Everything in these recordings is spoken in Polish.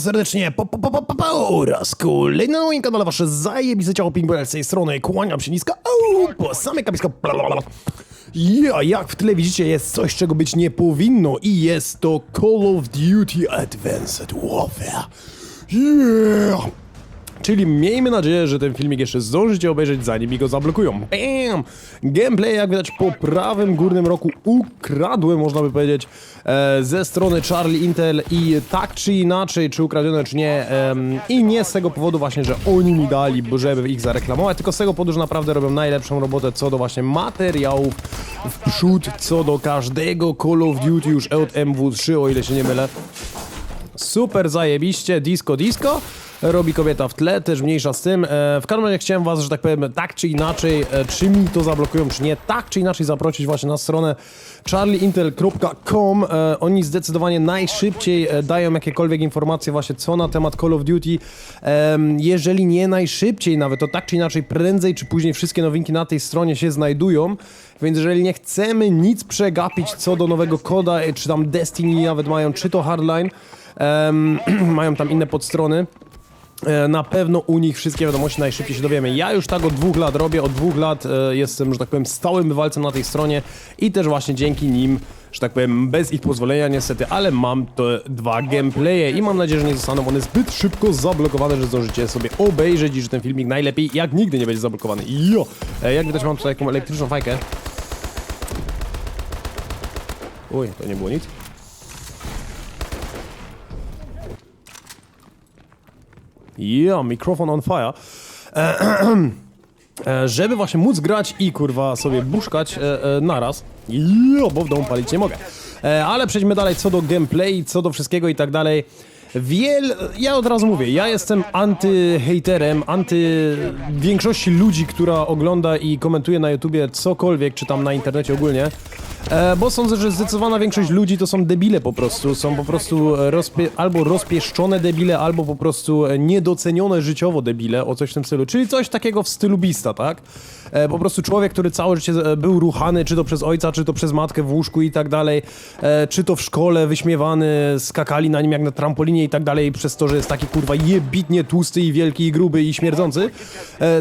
Serdecznie. Po, po, po, po, po, po oraz kolejny na moim kanale wasze zajebiste ciało pingwell z tej strony. Kłaniam się nisko. Au, po same kapisko ja, jak w tle widzicie jest coś czego być nie powinno i jest to Call of Duty Advanced Warfare. Yeah Czyli miejmy nadzieję, że ten filmik jeszcze zdążycie obejrzeć zanim mi go zablokują. Bam! Gameplay jak widać po prawym górnym roku ukradłem, można by powiedzieć, e, ze strony Charlie Intel i tak czy inaczej, czy ukradzione czy nie i nie z tego powodu właśnie, że oni mi dali, żeby ich zareklamować, tylko z tego powodu, że naprawdę robią najlepszą robotę co do właśnie materiałów w przód, co do każdego Call of Duty już od MW3, o ile się nie mylę. Super zajebiście, disco disco. Robi kobieta w tle, też mniejsza z tym. E, w każdym razie chciałem was, że tak powiem, tak czy inaczej, e, czy mi to zablokują, czy nie, tak czy inaczej zaprosić właśnie na stronę charlieintel.com. E, oni zdecydowanie najszybciej dają jakiekolwiek informacje właśnie co na temat Call of Duty. Jeżeli nie najszybciej nawet, to tak czy inaczej prędzej czy później wszystkie nowinki na tej stronie się znajdują. Więc jeżeli nie chcemy nic przegapić co do nowego koda, czy tam Destiny nawet mają, czy to Hardline, mają tam inne podstrony. E, Na pewno u nich wszystkie wiadomości najszybciej się dowiemy. Ja już tak od dwóch lat robię, od dwóch lat e, jestem, że tak powiem, stałym bywalcem na tej stronie i też właśnie dzięki nim, że tak powiem, bez ich pozwolenia niestety, ale mam te dwa gameplaye i mam nadzieję, że nie zostaną one zbyt szybko zablokowane, że zdążycie sobie obejrzeć i że ten filmik najlepiej jak nigdy nie będzie zablokowany. Jo! E, Jak widać mam tutaj taką elektryczną fajkę. Uj, to nie było nic. Ja, mikrofon on fire. E, e, żeby właśnie móc grać i kurwa sobie buszkać e, e, naraz. Jo, bo w domu palić nie mogę. E, ale przejdźmy dalej co do gameplay, co do wszystkiego i tak dalej. Wiel... Ja od razu mówię, ja jestem anty-haterem, anty większości ludzi, która ogląda i komentuje na YouTubie cokolwiek, czy tam na internecie ogólnie. E, bo sądzę, że zdecydowana większość ludzi to są debile po prostu. Są po prostu e, rozpie albo rozpieszczone debile, albo po prostu e, niedocenione życiowo debile, o coś w tym stylu. Czyli coś takiego w stylu Bista, tak? Po prostu człowiek, który całe życie był ruchany, czy to przez ojca, czy to przez matkę w łóżku i tak dalej, czy to w szkole wyśmiewany, skakali na nim jak na trampolinie i tak dalej, przez to, że jest taki kurwa jebitnie tłusty i wielki i gruby i śmierdzący.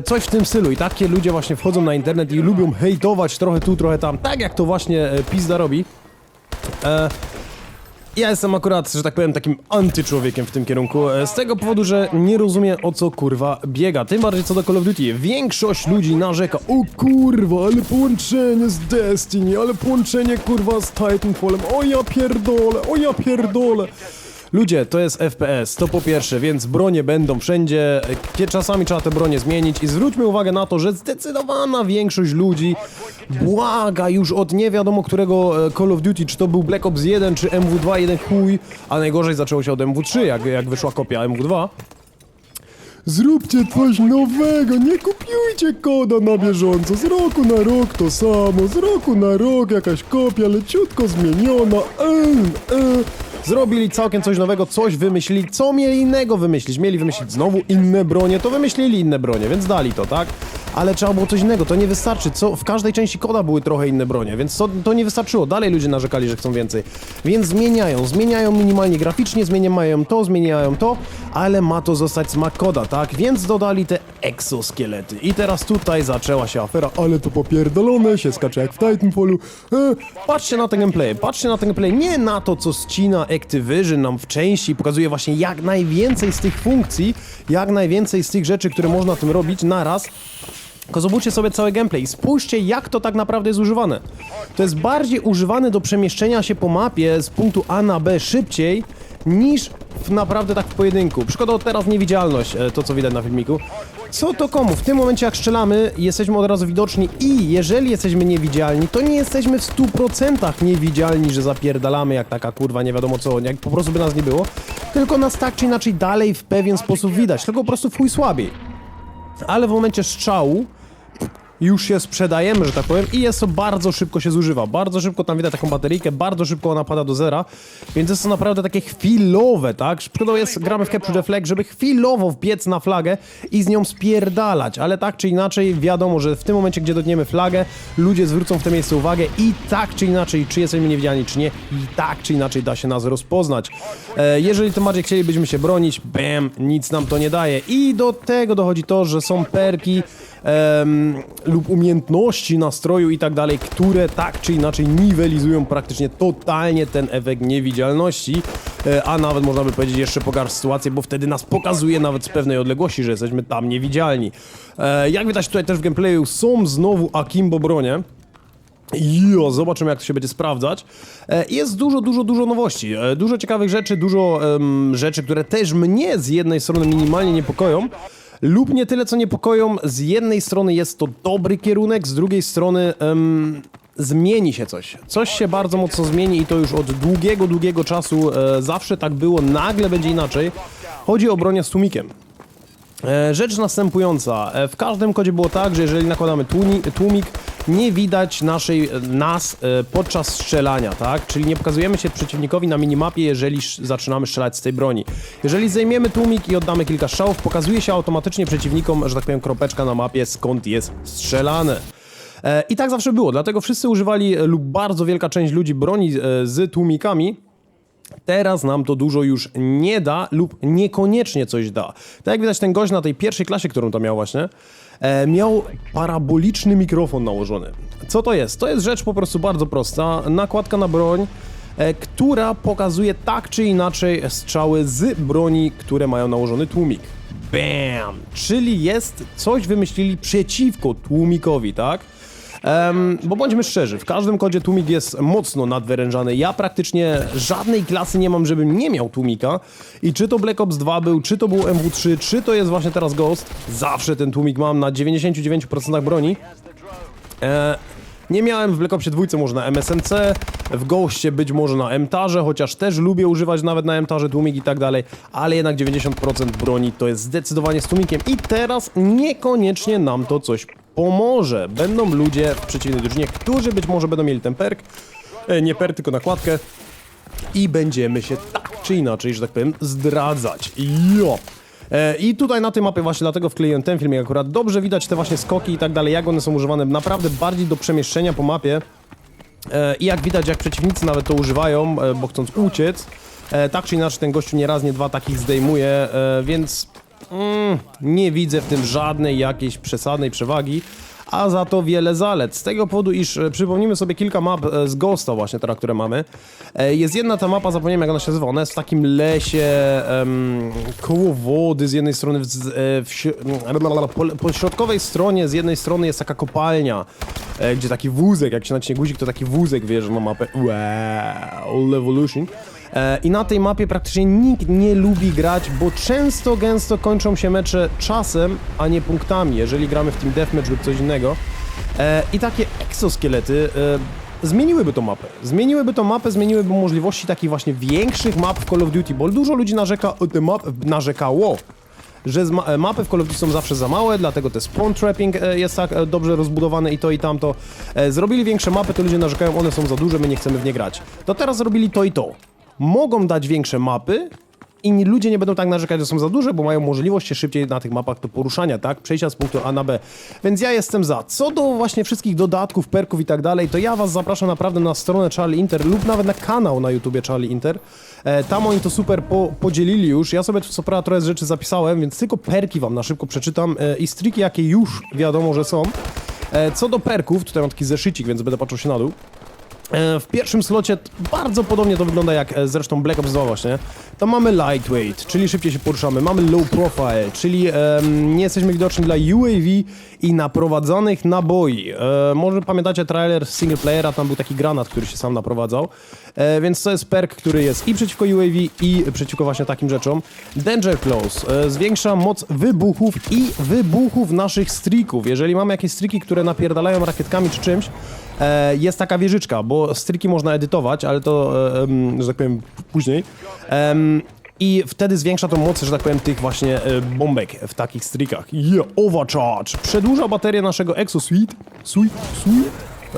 Coś w tym stylu. I takie ludzie właśnie wchodzą na internet i lubią hejtować trochę tu, trochę tam, tak jak to właśnie Pizda robi. E, ja jestem akurat, że tak powiem, takim antyczłowiekiem w tym kierunku, e, z tego powodu, że nie rozumiem o co kurwa biega. Tym bardziej co do Call of Duty. Większość ludzi narzeka, o kurwa, ale połączenie z Destiny, ale połączenie kurwa z Titanfallem, o ja pierdolę, o ja pierdolę. Ludzie, to jest FPS, to po pierwsze, więc bronie będą wszędzie, czasami trzeba te bronie zmienić i zwróćmy uwagę na to, że zdecydowana większość ludzi błaga już od nie wiadomo którego e, Call of Duty, czy to był Black Ops 1, czy MW2, jeden chuj, a najgorzej zaczęło się od MW3, jak, jak wyszła kopia MW2. Zróbcie coś nowego, nie kopiujcie koda na bieżąco, z roku na rok to samo, z roku na rok jakaś kopia leciutko zmieniona, e, e. Zrobili całkiem coś nowego, coś wymyślili, co mieli innego wymyślić? Mieli wymyślić znowu inne bronie, to wymyślili inne bronie, więc dali to, tak? Ale trzeba było coś innego, to nie wystarczy, co w każdej części koda były trochę inne bronie, więc to, to nie wystarczyło, dalej ludzie narzekali, że chcą więcej. Więc zmieniają, zmieniają minimalnie graficznie, zmieniają to, zmieniają to, ale ma to zostać smak koda, tak? Więc dodali te exoskielety. I teraz tutaj zaczęła się afera, ale to popierdolone, się skacze jak w Titanfallu. E, patrzcie na ten gameplay, patrzcie na ten gameplay, nie na to, co ścina Activision nam w części, pokazuje właśnie jak najwięcej z tych funkcji, jak najwięcej z tych rzeczy, które można tym robić naraz, tylko zobaczcie sobie cały gameplay i spójrzcie jak to tak naprawdę jest używane. To jest bardziej używane do przemieszczenia się po mapie z punktu A na B szybciej niż w naprawdę tak w pojedynku. Przykładowo teraz niewidzialność, e, to co widać na filmiku. Co to komu? W tym momencie jak strzelamy jesteśmy od razu widoczni i jeżeli jesteśmy niewidzialni, to nie jesteśmy w 100% niewidzialni, że zapierdalamy jak taka kurwa nie wiadomo co, jak po prostu by nas nie było. Tylko nas tak czy inaczej dalej w pewien sposób widać, tylko po prostu w chuj słabiej ale w momencie strzału już się sprzedajemy, że tak powiem, i jest to bardzo szybko się zużywa. Bardzo szybko tam widać taką bateryjkę, bardzo szybko ona pada do zera, więc jest to naprawdę takie chwilowe, tak? Szkoda jest, gramy w Capture the Flag, żeby chwilowo wbiec na flagę i z nią spierdalać, ale tak czy inaczej wiadomo, że w tym momencie, gdzie dotkniemy flagę, ludzie zwrócą w to miejsce uwagę i tak czy inaczej, czy jesteśmy niewidzialni, czy nie, i tak czy inaczej da się nas rozpoznać. E, jeżeli tym bardziej chcielibyśmy się bronić, bam, nic nam to nie daje. I do tego dochodzi to, że są perki, em, lub umiejętności nastroju i tak dalej, które tak czy inaczej niwelizują praktycznie totalnie ten efekt niewidzialności, e, a nawet można by powiedzieć jeszcze pogarsza sytuację, bo wtedy nas pokazuje nawet z pewnej odległości, że jesteśmy tam niewidzialni. E, jak widać tutaj też w gameplayu są znowu Akimbo bronie. Jo, zobaczymy jak to się będzie sprawdzać. E, Jest dużo, dużo, dużo nowości. E, Dużo ciekawych rzeczy, dużo em, rzeczy, które też mnie z jednej strony minimalnie niepokoją, lub nie tyle co niepokoją. Z jednej strony jest to dobry kierunek, z drugiej strony zmieni się coś. Coś się bardzo mocno zmieni i to już od długiego, długiego czasu e, zawsze tak było, nagle będzie inaczej. Chodzi o bronię z tłumikiem. E, Rzecz następująca. E, W każdym kodzie było tak, że jeżeli nakładamy tłumik, nie widać naszej, nas e, podczas strzelania, tak? Czyli nie pokazujemy się przeciwnikowi na minimapie, jeżeli sz- zaczynamy strzelać z tej broni. Jeżeli zajmiemy tłumik i oddamy kilka strzałów, pokazuje się automatycznie przeciwnikom, że tak powiem, kropeczka na mapie, skąd jest strzelane. E, I tak zawsze było, dlatego wszyscy używali, lub bardzo wielka część ludzi broni e, z tłumikami, Teraz nam to dużo już nie da lub niekoniecznie coś da. Tak jak widać ten gość na tej pierwszej klasie, którą to miał właśnie, miał paraboliczny mikrofon nałożony. Co to jest? To jest rzecz po prostu bardzo prosta. Nakładka na broń, e, która pokazuje tak czy inaczej strzały z broni, które mają nałożony tłumik. Bam! Czyli jest coś wymyślili przeciwko tłumikowi, tak? Em, bo bądźmy szczerzy, w każdym kodzie tłumik jest mocno nadwyrężany. Ja praktycznie żadnej klasy nie mam, żebym nie miał tłumika. I czy to Black Ops 2 był, czy to był MW3, czy to jest właśnie teraz Ghost, zawsze ten tłumik mam na 99% broni. E, nie miałem w Black Opsie 2 może na MSNC, w Ghostie być może na M-Tarze, chociaż też lubię używać nawet na M-Tarze tłumik i tak dalej, ale jednak 90% broni to jest zdecydowanie z tłumikiem i teraz niekoniecznie nam to coś pomoże. Będą ludzie w przeciwnej drużynie, którzy być może będą mieli ten perk, e, nie perk, tylko nakładkę i będziemy się tak czy inaczej, że tak powiem, zdradzać. Jo! E, I tutaj na tej mapie właśnie dlatego wkleiłem ten filmik akurat. Dobrze widać te właśnie skoki i tak dalej, jak one są używane naprawdę bardziej do przemieszczenia po mapie. E, I jak widać, jak przeciwnicy nawet to używają, bo chcąc uciec, tak czy inaczej ten gościu nie raz, nie dwa takich zdejmuje, więc mm, nie widzę w tym żadnej jakiejś przesadnej przewagi, a za to wiele zalet. Z tego powodu, iż e, przypomnijmy sobie kilka map e, z Ghosta właśnie teraz, które mamy. E, Jest jedna ta mapa, zapomniałem jak ona się nazywa, ona jest w takim lesie, koło wody z jednej strony, w, w, po, po środkowej stronie z jednej strony jest taka kopalnia, gdzie taki wózek, jak się naciśnie guzik, to taki wózek wjeżdża na mapę. Wow, Evolution. E, I na tej mapie praktycznie nikt nie lubi grać, bo często, gęsto kończą się mecze czasem, a nie punktami, jeżeli gramy w Team Deathmatch lub coś innego. E, I takie exoskielety e, zmieniłyby tą mapę. Zmieniłyby tą mapę, zmieniłyby możliwości takich właśnie większych map w Call of Duty, bo dużo ludzi narzeka, map, narzekało, że mapy w Call of Duty są zawsze za małe, dlatego te spawn trapping jest tak dobrze rozbudowane i to i tamto. Zrobili większe mapy, to ludzie narzekają, one są za duże, my nie chcemy w nie grać. To teraz zrobili to i to. Mogą dać większe mapy, i ludzie nie będą tak narzekać, że są za duże, bo mają możliwość się szybciej na tych mapach do poruszania, tak? Przejścia z punktu A na B. Więc ja jestem za. Co do właśnie wszystkich dodatków, perków i tak dalej, to ja was zapraszam naprawdę na stronę Charlie Inter lub nawet na kanał na YouTubie Charlie Inter. E, tam oni to super po, podzielili już. Ja sobie co prawda trochę z rzeczy zapisałem, więc tylko perki wam na szybko przeczytam e, i striki jakie już wiadomo, że są. E, co do perków, tutaj mam taki zeszycik, więc będę patrzył się na dół. E, W pierwszym slocie bardzo podobnie to wygląda jak e, zresztą Black Ops 2 właśnie. Tam mamy lightweight, czyli szybciej się poruszamy, mamy low profile, czyli em, nie jesteśmy widoczni dla UAV i naprowadzanych naboi. E, może pamiętacie trailer single playera, tam był taki granat, który się sam naprowadzał. E, więc to jest perk, który jest i przeciwko UAV i przeciwko właśnie takim rzeczom. Danger Close e, zwiększa moc wybuchów i wybuchów naszych streaków. Jeżeli mamy jakieś streaki, które napierdalają rakietkami czy czymś, E, jest taka wieżyczka, bo striki można edytować, ale to, e, em, że tak powiem, później. Em, I wtedy zwiększa to moc, że tak powiem, tych właśnie e, bombek w takich strikach. Yeah, overcharge. Przedłuża baterię naszego exosuite. Suite? Suite?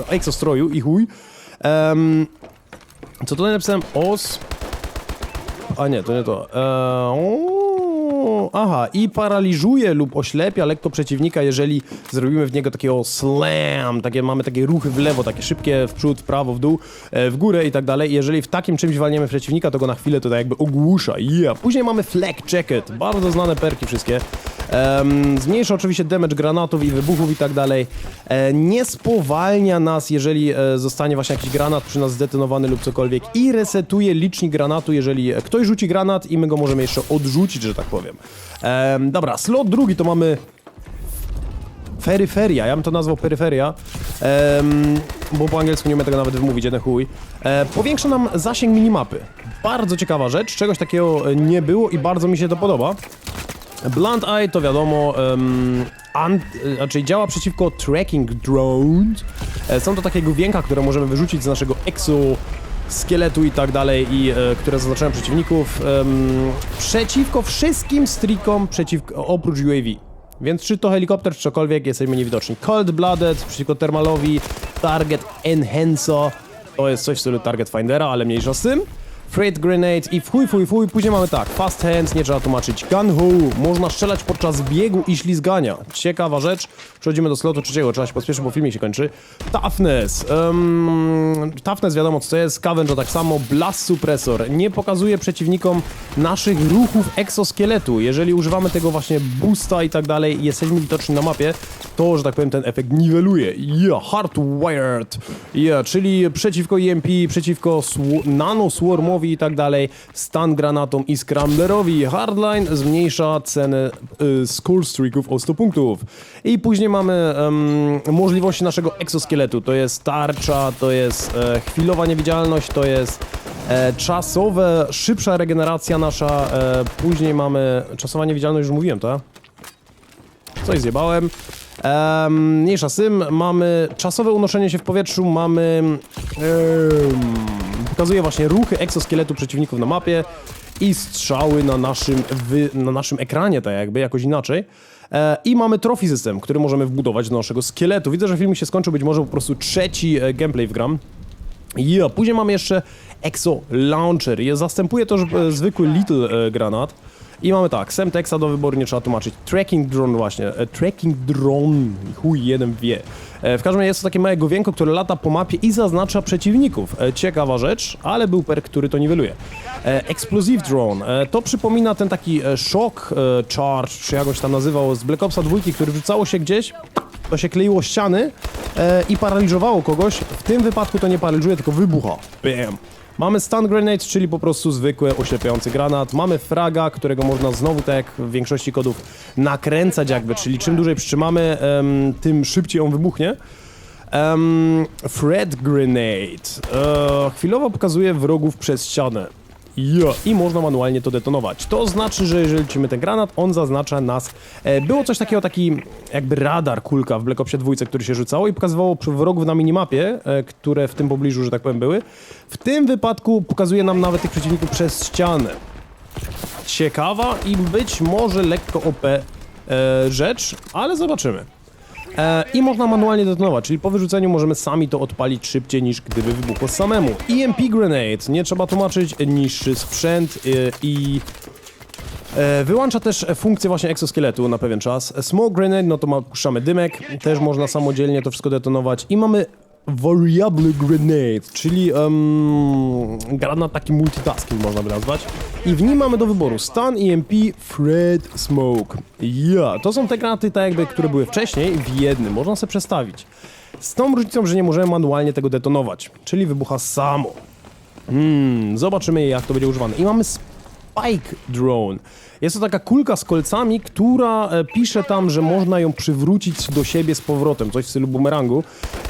Exostroju i chuj. Em, co tutaj napisałem? Os... A nie, to nie to. Eee, aha, i paraliżuje lub oślepia lekko przeciwnika, jeżeli zrobimy w niego takiego slam, takie mamy takie ruchy w lewo, takie szybkie w przód, w prawo, w dół, e, w górę i tak dalej. Jeżeli w takim czymś walniemy przeciwnika, to go na chwilę to tak jakby ogłusza. Yeah. Później mamy Flag Jacket, bardzo znane perki wszystkie. Em, zmniejsza oczywiście damage granatów i wybuchów i tak dalej. E, nie spowalnia nas, jeżeli e, zostanie właśnie jakiś granat przy nas zdetonowany lub cokolwiek i resetuje licznik granatu, jeżeli e, ktoś rzuci granat i my go możemy jeszcze odrzucić, że tak powiem. Em, dobra, slot drugi to mamy Feryferia, ja bym to nazwał peryferia, em, bo po angielsku nie umiem tego nawet wymówić, jeden chuj. E, powiększa nam zasięg minimapy. Bardzo ciekawa rzecz, czegoś takiego e, nie było i bardzo mi się to podoba. Blunt Eye to wiadomo, um, ant, znaczy działa przeciwko tracking drones. E, są to takie główienka, które możemy wyrzucić z naszego exo skeletu i tak dalej, i e, które zaznaczają przeciwników em, przeciwko wszystkim strikom przeciwko, oprócz UAV. Więc czy to helikopter, czy cokolwiek, jesteśmy niewidoczni. Cold Blooded przeciwko termalowi, Target Enhancer, to jest coś w stylu Target Findera, ale mniejsza z tym. Freight Grenade i fuj, fuj, fuj. Później mamy tak, Fast Hands, nie trzeba tłumaczyć. Gun Ho, można strzelać podczas biegu i ślizgania. Ciekawa rzecz. Przechodzimy do slotu trzeciego, trzeba się pospieszyć, bo filmik się kończy. Toughness. Um, toughness wiadomo co to jest, Scavenger tak samo, Blast Suppressor. Nie pokazuje przeciwnikom naszych ruchów exoskeletu. Jeżeli używamy tego właśnie boosta i tak dalej jesteśmy widoczni na mapie, to, że tak powiem, ten efekt niweluje. Yeah, Hardwired. Yeah, czyli przeciwko EMP, przeciwko sw- nanoswarmowi i tak dalej, stun granatom i scramblerowi. Hardline zmniejsza cenę y, skull streaków o 100 punktów. I później mamy możliwości naszego exoskeletu. To jest tarcza, to jest e, chwilowa niewidzialność, to jest e, czasowe, szybsza regeneracja nasza. E, później mamy czasowa niewidzialność, już mówiłem, tak? Coś zjebałem. Um, mniejsza z tym, mamy czasowe unoszenie się w powietrzu, mamy... pokazuje właśnie ruchy egzoskeletu przeciwników na mapie i strzały na naszym, wy, na naszym ekranie, tak jakby, jakoś inaczej. E, I mamy trophy system, który możemy wbudować do naszego skeletu. Widzę, że film się skończył, być może po prostu trzeci e, gameplay wgram. I yeah, później mamy jeszcze Exo Launcher. Je zastępuje to e, zwykły Little granat. I mamy tak, Semtexa do wyboru nie trzeba tłumaczyć. Tracking drone właśnie. E, tracking drone. Chuj jeden wie. E, w każdym razie jest to takie małe główienko, które lata po mapie i zaznacza przeciwników. E, ciekawa rzecz, ale był perk, który to niweluje. E, Explosive Drone. E, to przypomina ten taki e, shock e, charge, czy jakoś tam nazywał z Black Opsa 2, który wrzucało się gdzieś to się kleiło ściany e, i paraliżowało kogoś. W tym wypadku to nie paraliżuje, tylko wybucha. Bam. Mamy stun grenade, czyli po prostu zwykły oślepiający granat. Mamy fraga, którego można znowu, tak jak w większości kodów, nakręcać jakby, czyli czym dłużej przytrzymamy, em, tym szybciej on wybuchnie. Um, Fred Grenade. E, chwilowo pokazuje wrogów przez ścianę. Ja. I można manualnie to detonować. To znaczy, że jeżeli lecimy ten granat, on zaznacza nas. E, było coś takiego, taki jakby radar, kulka w Black Opsie 2, który się rzucało i pokazywało wrogów na minimapie, e, które w tym pobliżu, że tak powiem, były. W tym wypadku pokazuje nam nawet tych przeciwników przez ścianę. Ciekawa i być może lekko OP e, rzecz, ale zobaczymy. E, I można manualnie detonować, czyli po wyrzuceniu możemy sami to odpalić szybciej niż gdyby wybuchło samemu. EMP Grenade, nie trzeba tłumaczyć, niższy sprzęt e, i e, wyłącza też funkcję właśnie exoskeletu na pewien czas. Smoke Grenade, no to puszczamy dymek, też można samodzielnie to wszystko detonować i mamy Variable Grenade, czyli um, granat taki multitasking można by nazwać. I w nim mamy do wyboru Stun, EMP, Fred, Smoke. Ja, to są te granaty, tak jakby, które były wcześniej w jednym, można sobie przestawić. Z tą różnicą, że nie możemy manualnie tego detonować, czyli wybucha samo. Hmm, zobaczymy jak to będzie używane. I mamy Spike Drone. Jest to taka kulka z kolcami, która e, pisze tam, że można ją przywrócić do siebie z powrotem, coś w stylu bumerangu.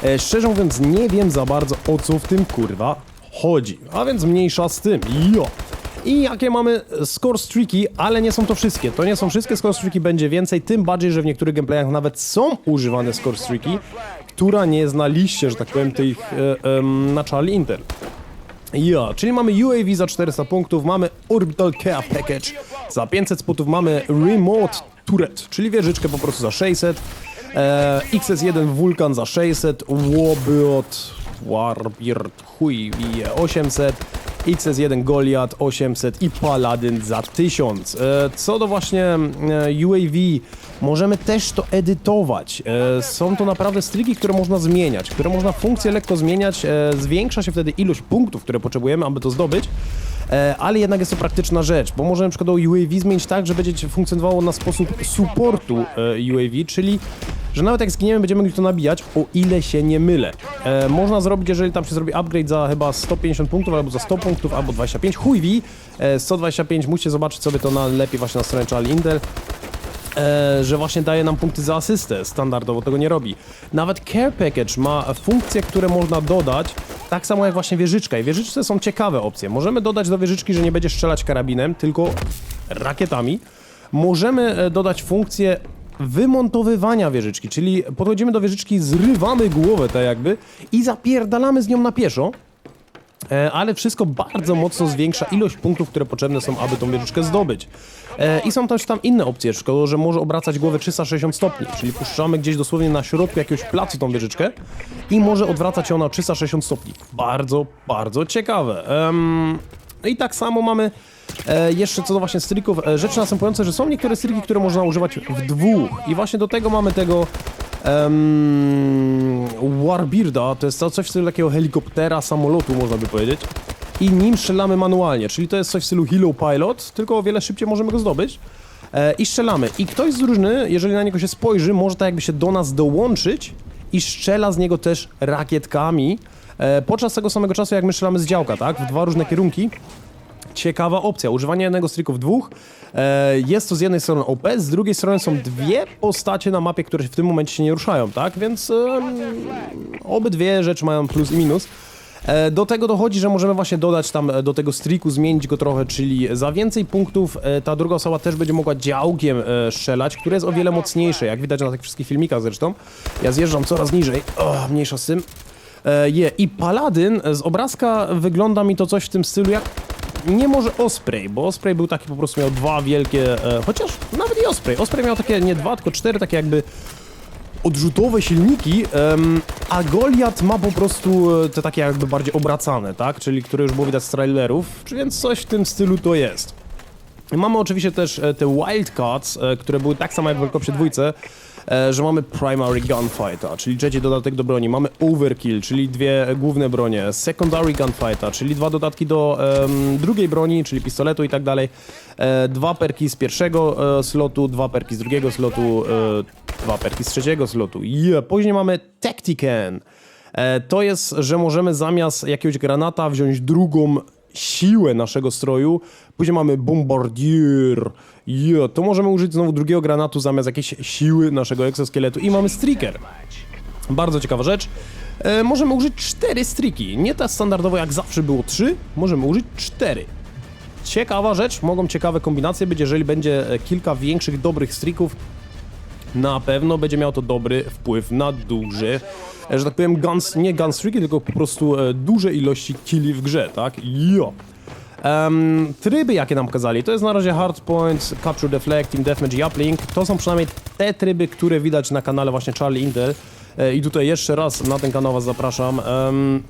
E, szczerze mówiąc, nie wiem za bardzo o co w tym kurwa chodzi. A więc mniejsza z tym. Jo! I jakie mamy score streaki, ale nie są to wszystkie. To nie są wszystkie score streaki, będzie więcej, tym bardziej, że w niektórych gameplayach nawet są używane score streaki, która nie jest na liście, że tak powiem, tych e, em, na Charlie Intel. Ja, czyli mamy UAV za 400 punktów, mamy Orbital Care Package za 500 spotów, mamy Remote Turret, czyli wieżyczkę po prostu za 600, e, XS1 Vulkan za 600, Wobiot, Warbird, chuj, bije 800, XS1 Goliath 800 i Paladin za 1000. E, co do właśnie e, UAV, możemy też to edytować. E, są to naprawdę striki, które można zmieniać, które można funkcje lekko zmieniać. Zwiększa się wtedy ilość punktów, które potrzebujemy, aby to zdobyć. E, ale jednak jest to praktyczna rzecz, bo możemy na przykład UAV zmienić tak, że będzie funkcjonowało na sposób supportu e, UAV, czyli że nawet jak zginiemy, będziemy mogli to nabijać, o ile się nie mylę. E, można zrobić, jeżeli tam się zrobi upgrade za chyba 150 punktów, albo za 100 punktów, albo 25, chuj wi, e, 125, musicie zobaczyć sobie to na lepiej właśnie na stronie Charlie Intel. E, że właśnie daje nam punkty za asystę, standardowo tego nie robi. Nawet Care Package ma funkcje, które można dodać, tak samo jak właśnie wieżyczka. I wieżyczce są ciekawe opcje. Możemy dodać do wieżyczki, że nie będzie strzelać karabinem, tylko rakietami. Możemy e, dodać funkcję wymontowywania wieżyczki, czyli podchodzimy do wieżyczki, zrywamy głowę tak jakby i zapierdalamy z nią na pieszo. E, ale wszystko bardzo mocno zwiększa ilość punktów, które potrzebne są, aby tą wieżyczkę zdobyć. E, I są też tam inne opcje, szkoda, że może obracać głowę 360 stopni, czyli puszczamy gdzieś dosłownie na środku jakiegoś placu tą wieżyczkę i może odwracać ją na 360 stopni. Bardzo, bardzo ciekawe. No i tak samo mamy e, jeszcze co do właśnie strików, e, rzeczy następujące, że są niektóre striki, które można używać w dwóch i właśnie do tego mamy tego em, Warbirda, to jest coś w stylu takiego helikoptera, samolotu można by powiedzieć i nim strzelamy manualnie, czyli to jest coś w stylu Hilo Pilot, tylko o wiele szybciej możemy go zdobyć e, i strzelamy. I ktoś z drużyny, jeżeli na niego się spojrzy, może tak jakby się do nas dołączyć i strzela z niego też rakietkami e, podczas tego samego czasu, jak my strzelamy z działka, tak? W dwa różne kierunki. Ciekawa opcja, używanie jednego striku w dwóch. E, jest to z jednej strony OP, z drugiej strony są dwie postacie na mapie, które w tym momencie się nie ruszają, tak? Więc em, obydwie rzeczy mają plus i minus. E, Do tego dochodzi, że możemy właśnie dodać tam e, do tego striku, zmienić go trochę, czyli za więcej punktów e, ta druga osoba też będzie mogła działkiem e, strzelać, które jest o wiele mocniejsze, jak widać na tych wszystkich filmikach zresztą. Ja zjeżdżam coraz niżej, o, mniejsza z tym. E, Je. I Paladyn e, z obrazka wygląda mi to coś w tym stylu jak nie może Osprey, bo Osprey był taki po prostu miał dwa wielkie, e, chociaż nawet i Osprey. Osprey miał takie nie dwa, tylko cztery takie jakby odrzutowe silniki, a Goliath ma po prostu e, te takie jakby bardziej obracane, tak? Czyli które już było widać z trailerów, więc coś w tym stylu to jest. Mamy oczywiście też e, te Wildcats, e, które były tak samo jak w Cupie dwójce, że mamy Primary Gunfighter, czyli trzeci dodatek do broni, mamy Overkill, czyli dwie główne bronie, Secondary Gunfighter, czyli dwa dodatki do em, drugiej broni, czyli pistoletu i tak dalej, e, dwa perki z pierwszego e, slotu, dwa perki z drugiego slotu, e, dwa perki z trzeciego slotu. Yeah. Później mamy Tactican. E, to jest, że możemy zamiast jakiegoś granata wziąć drugą siłę naszego stroju. Później mamy Bombardier. Yeah. To możemy użyć znowu drugiego granatu zamiast jakiejś siły naszego exoskeletu. I mamy Striker. Bardzo ciekawa rzecz. E, możemy użyć cztery striki. Nie tak standardowo jak zawsze było trzy, możemy użyć cztery. Ciekawa rzecz, mogą ciekawe kombinacje być, jeżeli będzie e, kilka większych, dobrych strików, na pewno będzie miał to dobry wpływ na duże, e, że tak powiem, guns, nie gunstreaki, tylko po prostu e, duże ilości killi w grze, tak? Jo. Em, tryby, jakie nam pokazali, to jest na razie Hardpoint, Capture Deflect, Team Deathmatch i Uplink. To są przynajmniej te tryby, które widać na kanale właśnie Charlie Intel. E, I tutaj jeszcze raz na ten kanał was zapraszam. Em,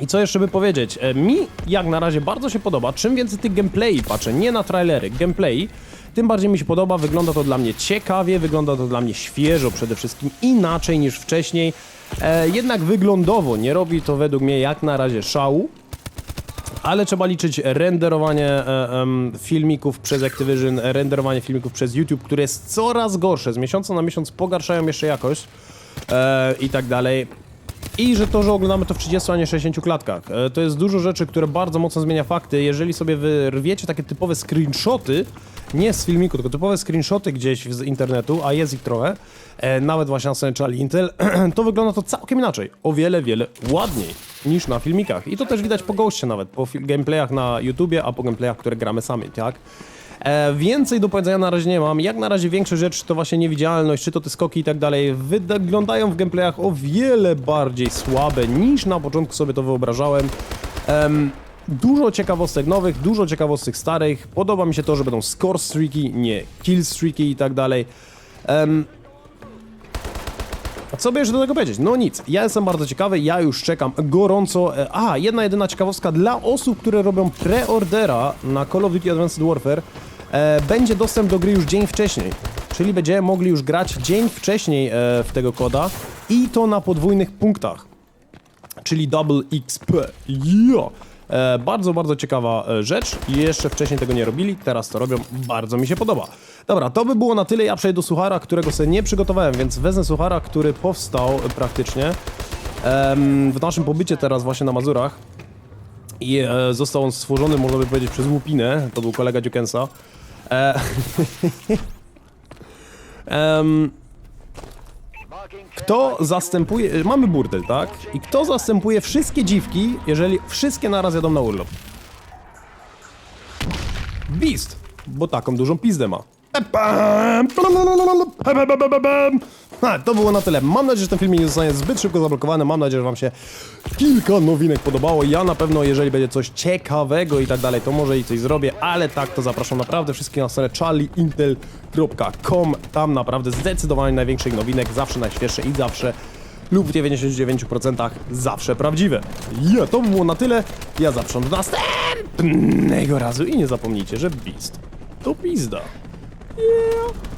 i co jeszcze by powiedzieć? E, Mi jak na razie bardzo się podoba. Czym więcej tych gameplay patrzę, nie na trailery, gameplay, tym bardziej mi się podoba. Wygląda to dla mnie ciekawie, wygląda to dla mnie świeżo przede wszystkim, inaczej niż wcześniej. E, jednak wyglądowo nie robi to według mnie jak na razie szału. Ale trzeba liczyć renderowanie e, em, filmików przez Activision, renderowanie filmików przez YouTube, które jest coraz gorsze. Z miesiąca na miesiąc pogarszają jeszcze jakość e, i tak dalej. I że to, że oglądamy to w 30, a nie 60 klatkach. E, To jest dużo rzeczy, które bardzo mocno zmienia fakty. Jeżeli sobie wyrwiecie takie typowe screenshoty, nie z filmiku, tylko typowe screenshoty gdzieś z internetu, a jest ich trochę, e, nawet właśnie na stronie Intel, to wygląda to całkiem inaczej. O wiele, wiele ładniej niż na filmikach. I to też widać po goście nawet, po gameplayach na YouTubie, a po gameplayach, które gramy sami, tak? E, więcej do powiedzenia na razie nie mam. Jak na razie większość rzeczy to właśnie niewidzialność, czy to te skoki i tak dalej, wyglądają w gameplayach o wiele bardziej słabe niż na początku sobie to wyobrażałem. Em, dużo ciekawostek nowych, dużo ciekawostek starych. Podoba mi się to, że będą score streaky, nie kill streaky i tak dalej. A co by jeszcze do tego powiedzieć? No nic, ja jestem bardzo ciekawy, ja już czekam gorąco. E, A, jedna jedyna ciekawostka dla osób, które robią preordera na Call of Duty Advanced Warfare. E, będzie dostęp do gry już dzień wcześniej. Czyli będziemy mogli już grać dzień wcześniej e, w tego koda i to na podwójnych punktach. Czyli Double XP. Yeah! E, bardzo, bardzo ciekawa e, rzecz. Jeszcze wcześniej tego nie robili, teraz to robią. Bardzo mi się podoba. Dobra, to by było na tyle. Ja przejdę do suchara, którego sobie nie przygotowałem, więc wezmę suchara, który powstał praktycznie w naszym pobycie teraz właśnie na Mazurach. I e, został on stworzony, można by powiedzieć, przez Łupinę. To był kolega Dziukensa. E, kto zastępuje. Mamy burdel, tak? I kto zastępuje wszystkie dziwki, jeżeli wszystkie naraz jadą na urlop? Beast, bo taką dużą pizdę ma. Ha, to było na tyle. Mam nadzieję, że ten film nie zostanie zbyt szybko zablokowany. Mam nadzieję, że Wam się kilka nowinek podobało. Ja na pewno, jeżeli będzie coś ciekawego i tak dalej, to może i coś zrobię, ale tak to zapraszam naprawdę wszystkich na stronę charlieintel.com. Tam naprawdę zdecydowanie największych nowinek, zawsze najświeższe i zawsze lub w 99% zawsze prawdziwe. Ja, to by było na tyle. Ja zapraszam do następnego razu i nie zapomnijcie, że Beast to pizda. Yeah.